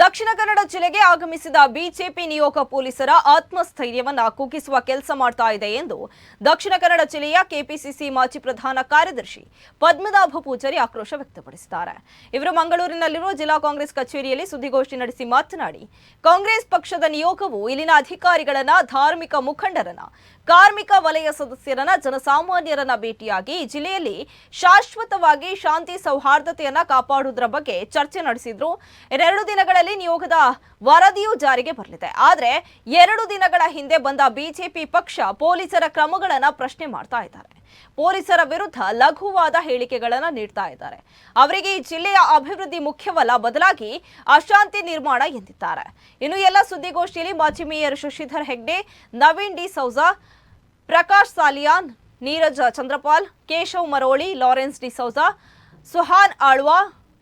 ದಕ್ಷಿಣ ಕನ್ನಡ ಜಿಲ್ಲೆಗೆ ಆಗಮಿಸಿದ ಬಿಜೆಪಿ ನಿಯೋಗ ಪೊಲೀಸರ ಆತ್ಮಸ್ಥೈರ್ಯವನ್ನ ಕುಗ್ಗಿಸುವ ಕೆಲಸ ಮಾಡ್ತಾ ಇದೆ ಎಂದು ದಕ್ಷಿಣ ಕನ್ನಡ ಜಿಲ್ಲೆಯ ಕೆಪಿಸಿಸಿ ಮಾಜಿ ಪ್ರಧಾನ ಕಾರ್ಯದರ್ಶಿ ಪದ್ಮನಾಭ ಪೂಜಾರಿ ಆಕ್ರೋಶ ವ್ಯಕ್ತಪಡಿಸಿದ್ದಾರೆ. ಇವರು ಮಂಗಳೂರಿನಲ್ಲಿರುವ ಜಿಲ್ಲಾ ಕಾಂಗ್ರೆಸ್ ಕಚೇರಿಯಲ್ಲಿ ಸುದ್ದಿಗೋಷ್ಠಿ ನಡೆಸಿ ಮಾತನಾಡಿ, ಕಾಂಗ್ರೆಸ್ ಪಕ್ಷದ ನಿಯೋಗವು ಇಲ್ಲಿನ ಅಧಿಕಾರಿಗಳನ್ನ, ಧಾರ್ಮಿಕ ಮುಖಂಡರನ್ನ, ಕಾರ್ಮಿಕ ವಲಯ ಸದಸ್ಯರನ್ನ, ಜನಸಾಮಾನ್ಯರನ್ನ ಭೇಟಿಯಾಗಿ ಜಿಲ್ಲೆಯಲ್ಲಿ ಶಾಶ್ವತವಾಗಿ ಶಾಂತಿ ಸೌಹಾರ್ದತೆಯನ್ನ ಕಾಪಾಡುವುದರ ಬಗ್ಗೆ ಚರ್ಚೆ ನಡೆಸಿದ್ರು. ಎರಡು ದಿನಗಳಲ್ಲಿ ನಿಯೋಗದ ವರದಿಯೂ ಜಾರಿಗೆ ಬರಲಿದೆ. ಆದರೆ ಎರಡು ದಿನಗಳ ಹಿಂದೆ ಬಂದ ಬಿಜೆಪಿ ಪಕ್ಷ ಪೊಲೀಸರ ಕ್ರಮಗಳನ್ನು ಪ್ರಶ್ನೆ ಮಾಡ್ತಾ ಇದ್ದಾರೆ. ಪೊಲೀಸರ ವಿರುದ್ಧ ಲಘುವಾದ ಹೇಳಿಕೆಗಳನ್ನು ನೀಡ್ತಾ ಇದ್ದಾರೆ. ಅವರಿಗೆ ಈ ಜಿಲ್ಲೆಯ ಅಭಿವೃದ್ಧಿ ಮುಖ್ಯವಲ್ಲ, ಬದಲಾಗಿ ಅಶಾಂತಿ ನಿರ್ಮಾಣ ಎಂದಿದ್ದಾರೆ. ಇನ್ನು ಎಲ್ಲ ಸುದ್ದಿಗೋಷ್ಠಿಯಲ್ಲಿ ಮಾಜಿ mayor Shashidhar Hegde, Naveen D Souza, Prakash Saliyan, Neeraja Chandrapal, Keshav Maroli, Lawrence D Souza, Suhan Alva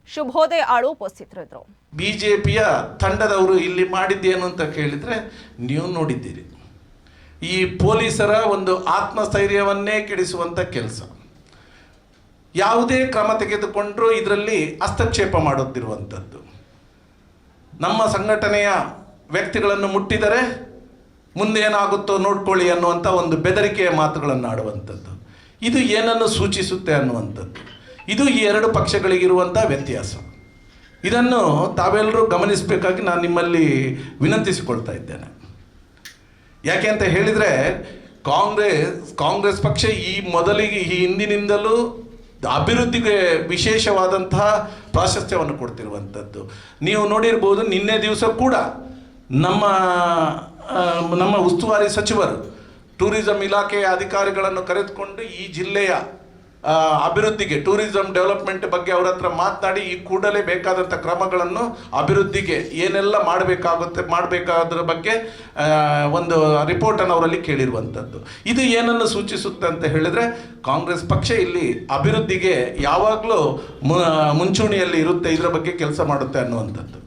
Shubhodaya ಆಳು ಉಪಸ್ಥಿತರಿದ್ದರು. ಬಿಜೆಪಿಯ ತಂಡದವರು ಇಲ್ಲಿ ಮಾಡಿದ್ದೇನು ಅಂತ ಕೇಳಿದರೆ, ನೀವು ನೋಡಿದ್ದೀರಿ. ಈ ಪೊಲೀಸರ ಒಂದು ಆತ್ಮಸ್ಥೈರ್ಯವನ್ನೇ ಕೆಡಿಸುವಂಥ ಕೆಲಸ. ಯಾವುದೇ ಕ್ರಮ ತೆಗೆದುಕೊಂಡರೂ ಇದರಲ್ಲಿ ಹಸ್ತಕ್ಷೇಪ ಮಾಡುತ್ತಿರುವಂಥದ್ದು. ನಮ್ಮ ಸಂಘಟನೆಯ ವ್ಯಕ್ತಿಗಳನ್ನು ಮುಟ್ಟಿದರೆ ಮುಂದೆ ಏನಾಗುತ್ತೋ ನೋಡ್ಕೊಳ್ಳಿ ಅನ್ನುವಂಥ ಒಂದು ಬೆದರಿಕೆಯ ಮಾತುಗಳನ್ನು ಆಡುವಂಥದ್ದು ಇದು ಏನನ್ನು ಸೂಚಿಸುತ್ತೆ ಅನ್ನುವಂಥದ್ದು. ಇದು ಈ ಎರಡು ಪಕ್ಷಗಳಿಗಿರುವಂಥ ವ್ಯತ್ಯಾಸ. ಇದನ್ನು ತಾವೆಲ್ಲರೂ ಗಮನಿಸಬೇಕಾಗಿ ನಾನು ನಿಮ್ಮಲ್ಲಿ ವಿನಂತಿಸಿಕೊಳ್ತಾ ಇದ್ದೇನೆ. ಯಾಕೆ ಅಂತ ಹೇಳಿದರೆ, ಕಾಂಗ್ರೆಸ್ ಕಾಂಗ್ರೆಸ್ ಪಕ್ಷ ಈ ಮೊದಲಿಗೆ, ಈ ಹಿಂದಿನಿಂದಲೂ ಅಭಿವೃದ್ಧಿಗೆ ವಿಶೇಷವಾದಂತಹ ಪ್ರಾಶಸ್ತ್ಯವನ್ನು ಕೊಡ್ತಿರುವಂಥದ್ದು. ನೀವು ನೋಡಿರ್ಬೋದು, ನಿನ್ನೆ ದಿವಸ ಕೂಡ ನಮ್ಮ ನಮ್ಮ ಉಸ್ತುವಾರಿ ಸಚಿವರು, ಟೂರಿಸಂ ಇಲಾಖೆಯ ಅಧಿಕಾರಿಗಳನ್ನು ಕರೆದುಕೊಂಡು ಈ ಜಿಲ್ಲೆಯ ಅಭಿವೃದ್ಧಿಗೆ, ಟೂರಿಸಂ ಡೆವಲಪ್ಮೆಂಟ್ ಬಗ್ಗೆ ಅವರ ಹತ್ರ ಮಾತನಾಡಿ ಈ ಕೂಡಲೇ ಬೇಕಾದಂಥ ಕ್ರಮಗಳನ್ನು ಅಭಿವೃದ್ಧಿಗೆ ಏನೆಲ್ಲ ಮಾಡಬೇಕಾಗುತ್ತೆ, ಮಾಡಬೇಕಾದ್ರ ಬಗ್ಗೆ ಒಂದು ರಿಪೋರ್ಟನ್ನು ಅವರಲ್ಲಿ ಕೇಳಿರುವಂಥದ್ದು. ಇದು ಏನನ್ನು ಸೂಚಿಸುತ್ತೆ ಅಂತ ಹೇಳಿದರೆ, ಕಾಂಗ್ರೆಸ್ ಪಕ್ಷ ಇಲ್ಲಿ ಅಭಿವೃದ್ಧಿಗೆ ಯಾವಾಗಲೂ ಮುಂಚೂಣಿಯಲ್ಲಿ ಇರುತ್ತೆ, ಇದರ ಬಗ್ಗೆ ಕೆಲಸ ಮಾಡುತ್ತೆ ಅನ್ನುವಂಥದ್ದು.